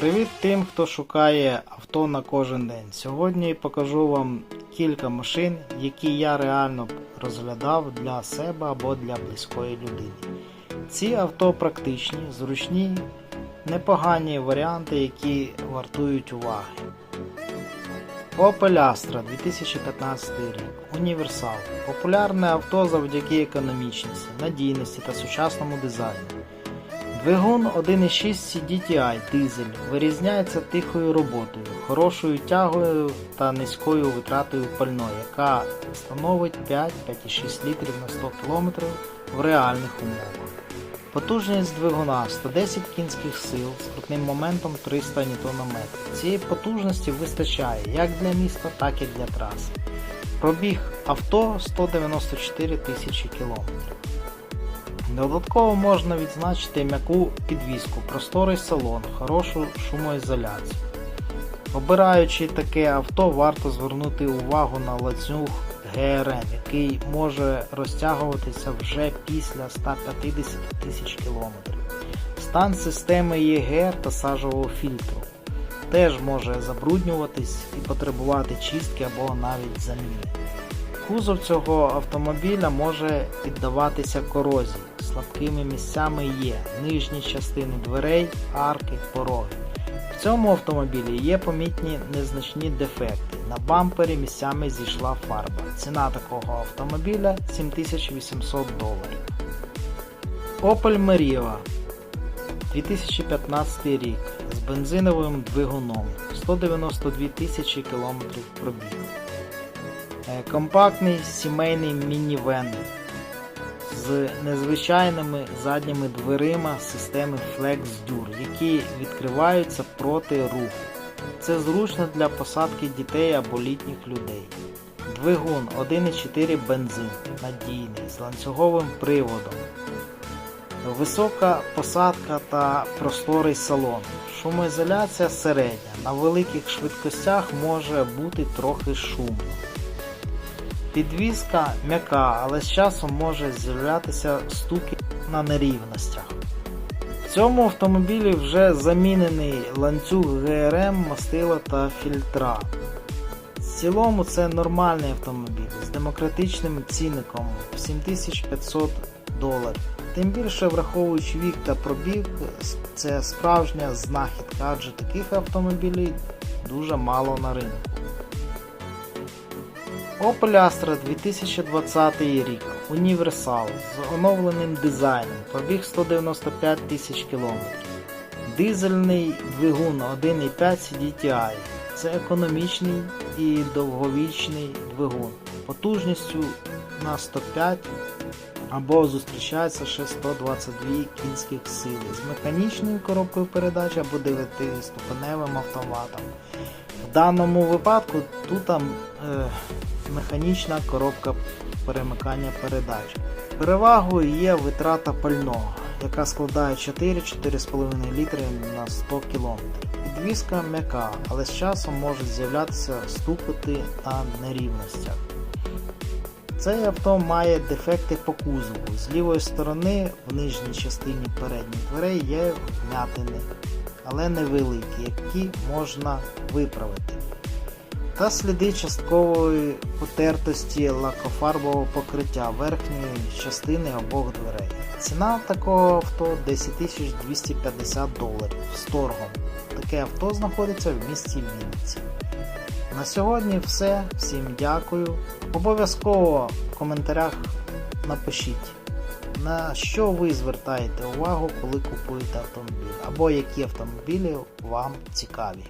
Привіт тим, хто шукає авто на кожен день. Сьогодні покажу вам кілька машин, які я реально розглядав для себе або для близької людини. Ці авто практичні, зручні, непогані варіанти, які вартують уваги. Opel Astra 2015 рік. Універсал. Популярне авто завдяки економічності, надійності та сучасному дизайну. Двигун 1.6 CDTI дизель вирізняється тихою роботою, хорошою тягою та низькою витратою пальної, яка становить 5-5,6 літрів на 100 км в реальних умовах. Потужність двигуна 110 кінських сил з крутним моментом 300 Нм. Цієї потужності вистачає як для міста, так і для траси. Пробіг авто 194 тисячі кілометрів. Додатково можна відзначити м'яку підвіску, просторий салон, хорошу шумоізоляцію. Обираючи таке авто, варто звернути увагу на ланцюг ГРМ, який може розтягуватися вже після 150 тисяч км. Стан системи ЄГР та сажового фільтру теж може забруднюватись і потребувати чистки або навіть заміни. Кузов цього автомобіля може піддаватися корозії. Слабкими місцями є нижні частини дверей, арки, пороги. В цьому автомобілі є помітні незначні дефекти. На бампері місцями зійшла фарба. Ціна такого автомобіля 7800 доларів. Opel Meriva 2015 рік з бензиновим двигуном 192 тисячі кілометрів пробігу. Е, Компактний сімейний мінівен з незвичайними задніми дверима системи Flex Dur, які відкриваються проти руху. Це зручно для посадки дітей або літніх людей. Двигун 1,4 бензин, надійний, з ланцюговим приводом. Висока посадка та просторий салон. Шумоізоляція середня. На великих швидкостях може бути трохи шумно. Підвізка м'яка, але з часом може з'являтися стуки на нерівностях. В цьому автомобілі вже замінений ланцюг ГРМ, мастила та фільтра. В цілому це нормальний автомобіль з демократичним цінником 7500 доларів. Тим більше враховуючи вік та пробіг, це справжня знахідка, адже таких автомобілів дуже мало на ринку. Opel Astra 2020 рік. Універсал з оновленим дизайном. Пробіг 195 тисяч кілометрів. Дизельний двигун 1.5 CDTI. Це економічний і довговічний двигун. Потужністю на 105 або зустрічається ще 122 кінських сили з механічною коробкою передач або 9-ступеневим автоматом. В даному випадку тут е, механічна коробка перемикання передач. Перевагою є витрата пального, яка складає 4-4,5 літри на 100 км. Підвізка м'яка, але з часом можуть з'являтися стукоти на нерівностях. Цей авто має дефекти по кузову. З лівої сторони в нижній частині передніх дверей є вмятини, але невеликі, які можна виправити. Та сліди часткової потертості лакофарбового покриття верхньої частини обох дверей. Ціна такого авто 10 250 доларів з торгом. Таке авто знаходиться в місті Вінниці. На сьогодні все. Всім дякую. Обов'язково в коментарях напишіть, на що ви звертаєте увагу, коли купуєте автомобіль, або які автомобілі вам цікаві.